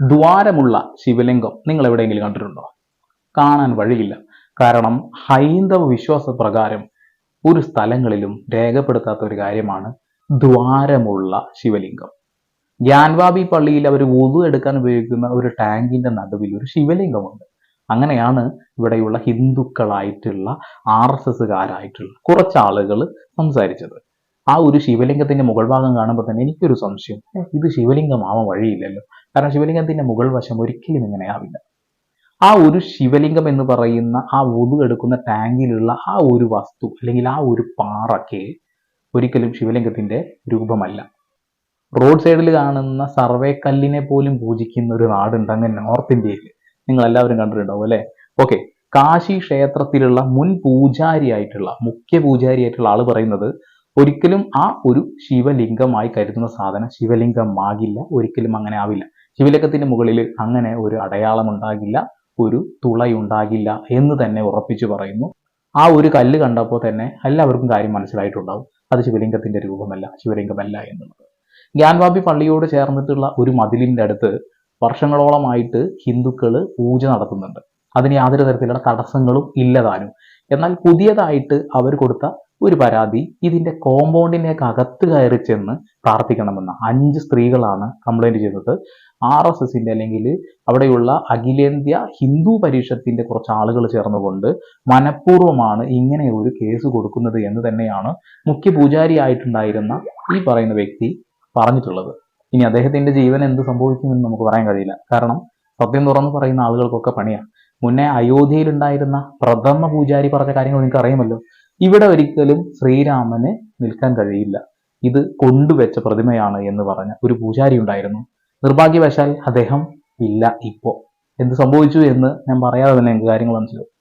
ദ്വാരമുള്ള ശിവലിംഗം നിങ്ങൾ എവിടെയെങ്കിലും കണ്ടിട്ടുണ്ടോ? കാണാൻ വഴിയില്ല. കാരണം ഹൈന്ദവ വിശ്വാസ പ്രകാരം ഒരു സ്ഥലങ്ങളിലും രേഖപ്പെടുത്താത്ത ഒരു കാര്യമാണ് ദ്വാരമുള്ള ശിവലിംഗം. ഗ്യാൻവാബി പള്ളിയിൽ അവർ വുതു എടുക്കാൻ ഉപയോഗിക്കുന്ന ഒരു ടാങ്കിന്റെ നടുവിൽ ഒരു ശിവലിംഗമുണ്ട്. അങ്ങനെയാണ് ഇവിടെയുള്ള ഹിന്ദുക്കളായിട്ടുള്ള ആർ എസ് എസ്സുകാരായിട്ടുള്ള കുറച്ച് ആളുകൾ സംസാരിച്ചത്. ആ ഒരു ശിവലിംഗത്തിന്റെ മുകൾ ഭാഗം കാണുമ്പോൾ തന്നെ എനിക്കൊരു സംശയം. ഇത് ശിവലിംഗം ശിവലിംഗമാവാൻ വഴിയില്ലല്ലോ. കാരണം ശിവലിംഗത്തിന്റെ മുകൾ വശം ഒരിക്കലും ഇങ്ങനെ ആവില്ല. ആ ഒരു ശിവലിംഗം എന്ന് പറയുന്ന ആ ഒതു എടുക്കുന്ന ടാങ്കിലുള്ള ആ ഒരു വസ്തു അല്ലെങ്കിൽ ആ ഒരു പാറയ്ക്ക് ഒരിക്കലും ശിവലിംഗത്തിന്റെ രൂപമല്ല. റോഡ് സൈഡിൽ കാണുന്ന സർവേ കല്ലിനെ പോലും പൂജിക്കുന്ന ഒരു നാടുണ്ട് അങ്ങ് നോർത്ത് ഇന്ത്യയിൽ. നിങ്ങൾ എല്ലാവരും കണ്ടിട്ടുണ്ടാവും അല്ലെ? ഓക്കെ. കാശി ക്ഷേത്രത്തിലുള്ള മുൻ പൂജാരിയായിട്ടുള്ള മുഖ്യ പൂജാരിയായിട്ടുള്ള ആൾ പറയുന്നത് ഒരിക്കലും ആ ഒരു ശിവലിംഗമായി കരുതുന്ന സാധനം ശിവലിംഗമാകില്ല ഒരിക്കലും അങ്ങനെ ആവില്ല. ശിവലിംഗത്തിന് മുകളിൽ അങ്ങനെ ഒരു അടയാളം ഉണ്ടാകില്ല ഒരു തുളയുണ്ടാകില്ല എന്ന് തന്നെ ഉറപ്പിച്ചു പറയുന്നു. ആ ഒരു കല്ല് കണ്ടപ്പോൾ തന്നെ എല്ലാവർക്കും കാര്യം മനസ്സിലായിട്ടുണ്ടാവും. അത് ശിവലിംഗത്തിന്റെ രൂപമല്ല ശിവലിംഗമല്ല എന്നുള്ളത്. ഗ്യാൻവാബി പള്ളിയോട് ചേർന്നിട്ടുള്ള ഒരു മതിലിന്റെ അടുത്ത് വർഷങ്ങളോളമായിട്ട് ഹിന്ദുക്കൾ പൂജ നടത്തുന്നുണ്ട്. അതിന് യാതൊരു തരത്തിലുള്ള തടസ്സങ്ങളും ഇല്ലതാനും എന്നാൽ പുതിയതായിട്ട് അവർ കൊടുത്ത ഒരു പരാതി ഇതിന്റെ കോമ്പൗണ്ടിനേക്ക് അകത്ത് കയറി ചെന്ന് പ്രാർത്ഥിക്കണമെന്ന അഞ്ച് സ്ത്രീകളാണ് കംപ്ലൈന്റ് ചെയ്തത്. ആർ എസ് എസിന്റെ അല്ലെങ്കിൽ അവിടെയുള്ള അഖിലേന്ത്യാ ഹിന്ദു പരിഷത്തിന്റെ കുറച്ച് ആളുകൾ ചേർന്നുകൊണ്ട് മനഃപൂർവമാണ് ഇങ്ങനെ ഒരു കേസ് കൊടുക്കുന്നത് എന്ന് തന്നെയാണ് മുഖ്യ പൂജാരിയായിട്ടുണ്ടായിരുന്ന ഈ പറയുന്ന വ്യക്തി പറഞ്ഞിട്ടുള്ളത്. ഇനി അദ്ദേഹത്തിന്റെ ജീവൻ എന്ത് സംഭവിക്കുമെന്ന് നമുക്ക് പറയാൻ കഴിയില്ല. കാരണം സത്യം തുറന്ന് പറയുന്ന ആളുകൾക്കൊക്കെ പണിയാണ് മുന്നേ അയോധ്യയിലുണ്ടായിരുന്ന പ്രഥമ പൂജാരി പറഞ്ഞ കാര്യങ്ങൾ നിങ്ങൾക്ക് അറിയാമല്ലോ ഇവിടെ ഒരിക്കലും ശ്രീരാമന് നിൽക്കാൻ കഴിയില്ല. ഇത് കൊണ്ടുവച്ച പ്രതിമയാണ് എന്ന് പറഞ്ഞ ഒരു പൂജാരി ഉണ്ടായിരുന്നു. നിർഭാഗ്യവശാൽ അദ്ദേഹം ഇല്ല ഇപ്പോ. എന്ത് സംഭവിച്ചു എന്ന് ഞാൻ പറയാതെ തന്നെ എനിക്ക് കാര്യങ്ങൾ മനസ്സിലാവും.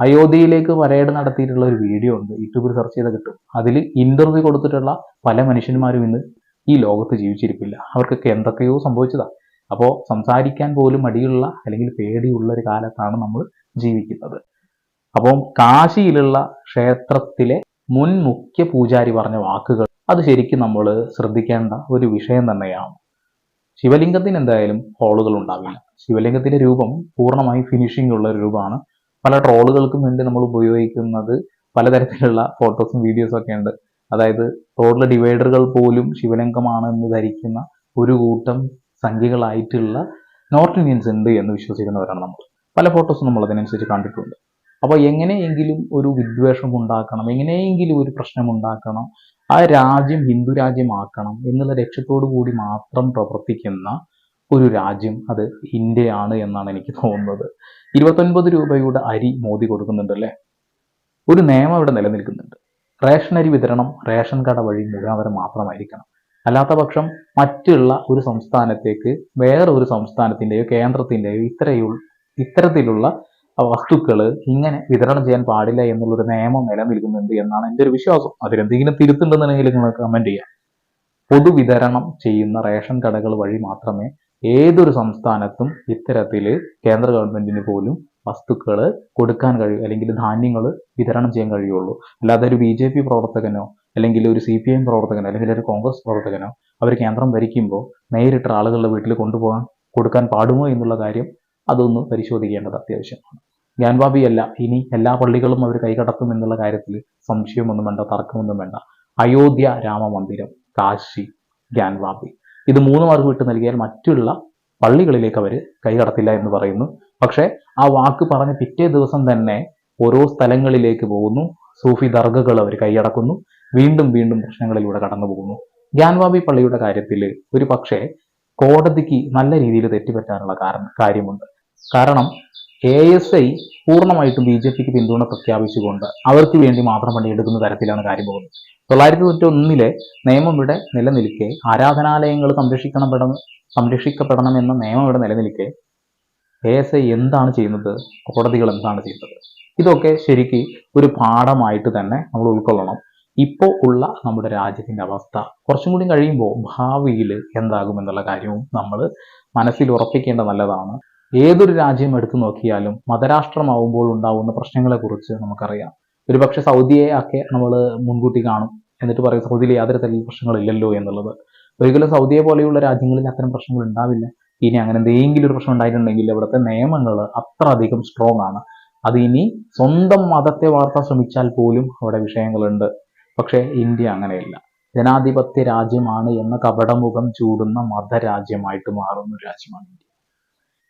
അയോധ്യയിലേക്ക് പരേഡ് നടത്തിയിട്ടുള്ള ഒരു വീഡിയോ ഉണ്ട് യൂട്യൂബിൽ സെർച്ച് ചെയ്ത് കിട്ടും. അതിൽ ഇന്റർവ്യൂ കൊടുത്തിട്ടുള്ള പല മനുഷ്യന്മാരും ഇന്ന് ഈ ലോകത്ത് ജീവിച്ചിരിപ്പില്ല. അവർക്കൊക്കെ എന്തൊക്കെയോ സംഭവിച്ചതാ. അപ്പോൾ സംസാരിക്കാൻ പോലും മടിയുള്ള അല്ലെങ്കിൽ പേടിയുള്ള ഒരു കാലത്താണ് നമ്മൾ ജീവിക്കുന്നത്. അപ്പം കാശിയിലുള്ള ക്ഷേത്രത്തിലെ മുൻ മുഖ്യ പൂജാരി പറഞ്ഞ വാക്കുകൾ അത് ശരിക്കും നമ്മൾ ശ്രദ്ധിക്കേണ്ട ഒരു വിഷയം തന്നെയാണ്. ശിവലിംഗത്തിന് എന്തായാലും ഹോളുകൾ ഉണ്ടാവില്ല. ശിവലിംഗത്തിന്റെ രൂപം പൂർണമായും ഫിനിഷിംഗ് ഉള്ള ഒരു രൂപമാണ്. പല ട്രോളുകൾക്കും വേണ്ടി നമ്മൾ ഉപയോഗിക്കുന്നത് പലതരത്തിലുള്ള ഫോട്ടോസും വീഡിയോസും ഒക്കെ ഉണ്ട്. അതായത് റോഡിലെ ഡിവൈഡറുകൾ പോലും ശിവലിംഗമാണ് എന്ന് ധരിക്കുന്ന ഒരു കൂട്ടം സംഖ്യകളായിട്ടുള്ള നോർത്ത് ഇന്ത്യൻസ് ഉണ്ട് എന്ന് വിശ്വസിക്കുന്നവരാണ് നമ്മൾ. പല ഫോട്ടോസും നമ്മൾ അതിനനുസരിച്ച് കണ്ടിട്ടുണ്ട്. അപ്പോൾ എങ്ങനെയെങ്കിലും ഒരു വിദ്വേഷം ഉണ്ടാക്കണം എങ്ങനെയെങ്കിലും ഒരു പ്രശ്നം ഉണ്ടാക്കണം ആ രാജ്യം ഹിന്ദു രാജ്യമാക്കണം എന്നുള്ള ലക്ഷ്യത്തോടു കൂടി മാത്രം പ്രവർത്തിക്കുന്ന ഒരു രാജ്യം അത് ഇന്ത്യയാണ് എന്നാണ് എനിക്ക് തോന്നുന്നത്. ഇരുപത്തൊൻപത് രൂപയുടെ അരി മോദി കൊടുക്കുന്നുണ്ട് അല്ലേ? ഒരു നിയമം ഇവിടെ നിലനിൽക്കുന്നുണ്ട്. റേഷൻ അരി വിതരണം റേഷൻ കട വഴി മുഖാന്തരം മാത്രമായിരിക്കണം. അല്ലാത്ത പക്ഷം മറ്റുള്ള ഒരു സംസ്ഥാനത്തേക്ക് വേറെ ഒരു സംസ്ഥാനത്തിന്റെയോ കേന്ദ്രത്തിന്റെയോ ഇത്രയുള്ള ഇത്തരത്തിലുള്ള വസ്തുക്കൾ ഇങ്ങനെ വിതരണം ചെയ്യാൻ പാടില്ല എന്നുള്ളൊരു നിയമം നിലനിൽക്കുന്നുണ്ട് എന്നാണ് എന്റെ ഒരു വിശ്വാസം. അതിലെന്തെങ്കിലും തിരുത്തുണ്ടെന്നുണ്ടെങ്കിൽ നിങ്ങൾ കമന്റ് ചെയ്യാം. പൊതുവിതരണം ചെയ്യുന്ന റേഷൻ കടകൾ വഴി മാത്രമേ ഏതൊരു സംസ്ഥാനത്തും ഇത്തരത്തിൽ കേന്ദ്ര ഗവൺമെന്റിന് പോലും വസ്തുക്കൾ കൊടുക്കാൻ കഴിയും അല്ലെങ്കിൽ ധാന്യങ്ങൾ വിതരണം ചെയ്യാൻ കഴിയുള്ളൂ. അല്ലാതെ ഒരു ബി ജെ പി പ്രവർത്തകനോ അല്ലെങ്കിൽ ഒരു സി പി എം പ്രവർത്തകനോ അല്ലെങ്കിൽ ഒരു കോൺഗ്രസ് പ്രവർത്തകനോ അവർ കേന്ദ്രം ഭരിക്കുമ്പോൾ നേരിട്ട് ആളുകളുടെ വീട്ടിൽ കൊണ്ടുപോകാൻ കൊടുക്കാൻ പാടുമോ എന്നുള്ള കാര്യം അതൊന്ന് പരിശോധിക്കേണ്ടത് അത്യാവശ്യമാണ്. ഗ്യാൻവാബി അല്ല ഇനി എല്ലാ പള്ളികളും അവർ കൈകടത്തും എന്നുള്ള കാര്യത്തിൽ സംശയമൊന്നും വേണ്ട തർക്കമൊന്നും വേണ്ട. അയോധ്യ രാമമന്ദിരം കാശി ഗ്യാൻവാബി ഇത് മൂന്ന് മാർക്ക് വിട്ട് നൽകിയാൽ മറ്റുള്ള പള്ളികളിലേക്ക് അവർ കൈകടത്തില്ല എന്ന് പറയുന്നു. പക്ഷേ ആ വാക്ക് പറഞ്ഞ പിറ്റേ ദിവസം തന്നെ ഓരോ സ്ഥലങ്ങളിലേക്ക് പോകുന്നു. സൂഫി ദർഗകൾ അവർ കൈയടക്കുന്നു. വീണ്ടും വീണ്ടും പ്രശ്നങ്ങളിലൂടെ കടന്നു പോകുന്നു. ഗ്യാൻവാബി പള്ളിയുടെ കാര്യത്തിൽ ഒരു പക്ഷേ കോടതിക്ക് നല്ല രീതിയിൽ തെറ്റുപറ്റാനുള്ള കാരണം കാര്യമുണ്ട്. കാരണം എ എസ് ഐ പൂർണമായിട്ടും ബി ജെ പിക്ക് പിന്തുണ പ്രഖ്യാപിച്ചുകൊണ്ട് അവർക്ക് വേണ്ടി മാത്രം പണിയെടുക്കുന്ന തരത്തിലാണ് കാര്യം പോകുന്നത്. തൊള്ളായിരത്തി തൊണ്ണൂറ്റി ഒന്നിലെ നിയമം ഇവിടെ നിലനിൽക്കെ ആരാധനാലയങ്ങൾ സംരക്ഷിക്കപ്പെടണം സംരക്ഷിക്കപ്പെടണം എന്ന നിയമം ഇവിടെ നിലനിൽക്കെ എ എസ് ഐ എന്താണ് ചെയ്യുന്നത്? കോടതികൾ എന്താണ് ചെയ്യുന്നത്? ഇതൊക്കെ ശരിക്ക് ഒരു പാഠമായിട്ട് തന്നെ നമ്മൾ ഉൾക്കൊള്ളണം. ഇപ്പോൾ ഉള്ള നമ്മുടെ രാജ്യത്തിന്റെ അവസ്ഥ കുറച്ചും കൂടി കഴിയുമ്പോൾ ഭാവിയിൽ എന്താകുമെന്നുള്ള കാര്യവും നമ്മൾ മനസ്സിൽ ഉറപ്പിക്കേണ്ട നല്ലതാണ്. ഏതൊരു രാജ്യം എടുത്തു നോക്കിയാലും മതരാഷ്ട്രമാവുമ്പോൾ ഉണ്ടാവുന്ന പ്രശ്നങ്ങളെ കുറിച്ച് നമുക്കറിയാം. ഒരുപക്ഷെ സൗദിയെ ഒക്കെ നമ്മൾ മുൻകൂട്ടി കാണും എന്നിട്ട് പറയും സൗദിയിൽ യാതൊരു തരത്തിൽ പ്രശ്നങ്ങളില്ലല്ലോ എന്നുള്ളത്. ഒരിക്കലും സൗദിയെ പോലെയുള്ള രാജ്യങ്ങളിൽ അത്തരം പ്രശ്നങ്ങൾ ഉണ്ടാവില്ല. ഇനി അങ്ങനെ എന്തെങ്കിലും ഒരു പ്രശ്നം ഉണ്ടായിട്ടുണ്ടെങ്കിൽ ഇവിടുത്തെ നിയമങ്ങൾ അത്ര അധികം സ്ട്രോങ് ആണ്. അത് ഇനി സ്വന്തം മതത്തെ വളർത്താൻ ശ്രമിച്ചാൽ പോലും അവിടെ വിഷയങ്ങളുണ്ട്. പക്ഷേ ഇന്ത്യ അങ്ങനെയല്ല. ജനാധിപത്യ രാജ്യമാണ് എന്ന കപടമുഖം ചൂടുന്ന മതരാജ്യമായിട്ട് മാറുന്ന രാജ്യമാണ് ഇന്ത്യ.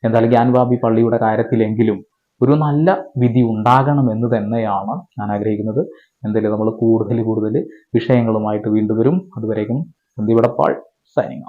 എന്തായാലും ഗ്യാൻവാബി പള്ളിയുടെ കാര്യത്തിലെങ്കിലും ഒരു നല്ല വിധി ഉണ്ടാകണം എന്ന് തന്നെയാണ് ഞാൻ ആഗ്രഹിക്കുന്നത്. എന്തായാലും നമ്മൾ കൂടുതൽ കൂടുതൽ വിഷയങ്ങളുമായിട്ട് വീണ്ടും വരും. അതുവരേക്കും സന്ദീപ് എടപ്പാൾ സൈനിങ്